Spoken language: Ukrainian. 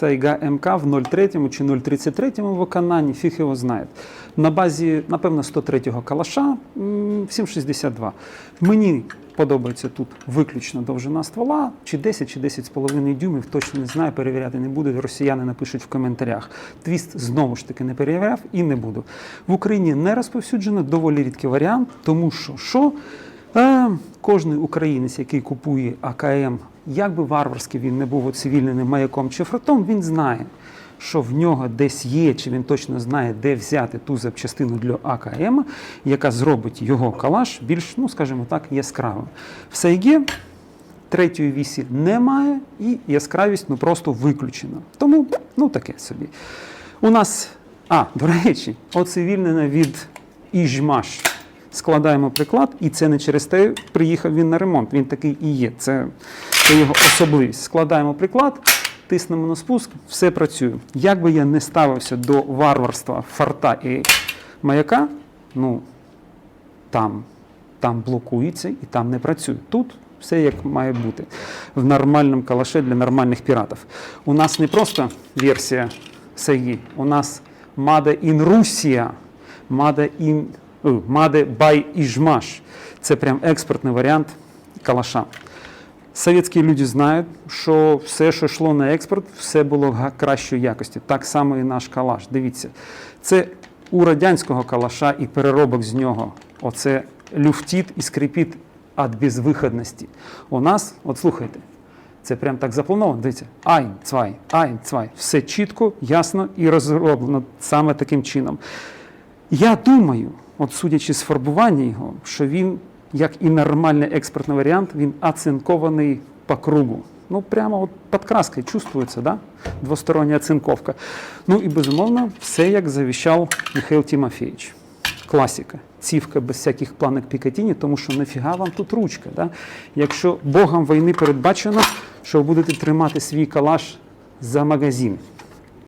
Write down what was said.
Сайга МК в 03 чи 033 виконанні, фіг його знає. На базі, напевно, 103-го калаша 7,62. Мені подобається тут виключно довжина ствола, чи 10, чи 10,5 дюймів, точно не знаю, перевіряти не буду. Росіяни напишуть в коментарях. Твіст знову ж таки не перевіряв і не буду. В Україні не розповсюджено, доволі рідкий варіант, тому що що? Е, кожний українець, який купує АКМ, як би варварський він не був оцивільненим маяком чи фротом, він знає, що в нього десь є, чи він точно знає, де взяти ту запчастину для АКМ, яка зробить його калаш більш, ну скажімо так, яскравим. В Сайге третьої вісі немає, і яскравість ну просто виключена. Тому ну таке собі. У нас, а, до речі, оцивільнена від Іжмаш. Складаємо приклад, і це не через те, приїхав він на ремонт. Він такий і є. Це, це його особливість. Складаємо приклад, тиснемо на спуск, все працює. Як би я не ставився до варварства фарта і маяка, ну там, там блокується і там не працює. Тут все як має бути в нормальному калаше для нормальних піратів. У нас не просто версія Сайги, у нас in Russia, Made in о, Made by Ижмаш. Це прям експортний варіант калаша. Совєтські люди знають, що все, що йшло на експорт, все було кращої якості. Так само і наш калаш. Дивіться, це у радянського калаша і переробок з нього. Оце люфтіт і скрипіт від безвиходності. У нас, от слухайте, це прям так заплановано. Дивіться, айн, цвай, айн, цвай. Все чітко, ясно і розроблено саме таким чином. Я думаю, от судячи з фарбування його, що він, як і нормальний експортний варіант, він оцинкований по кругу. Ну, прямо от під краскою чувствується, да? двостороння оцинковка. Ну і безумовно, все як завіщав Михайло Тимофійович. Класика. Цівка без всяких планок Пікатіні, тому що нафіга вам тут ручка. Да? Якщо Богом війни передбачено, що ви будете тримати свій калаш за магазин.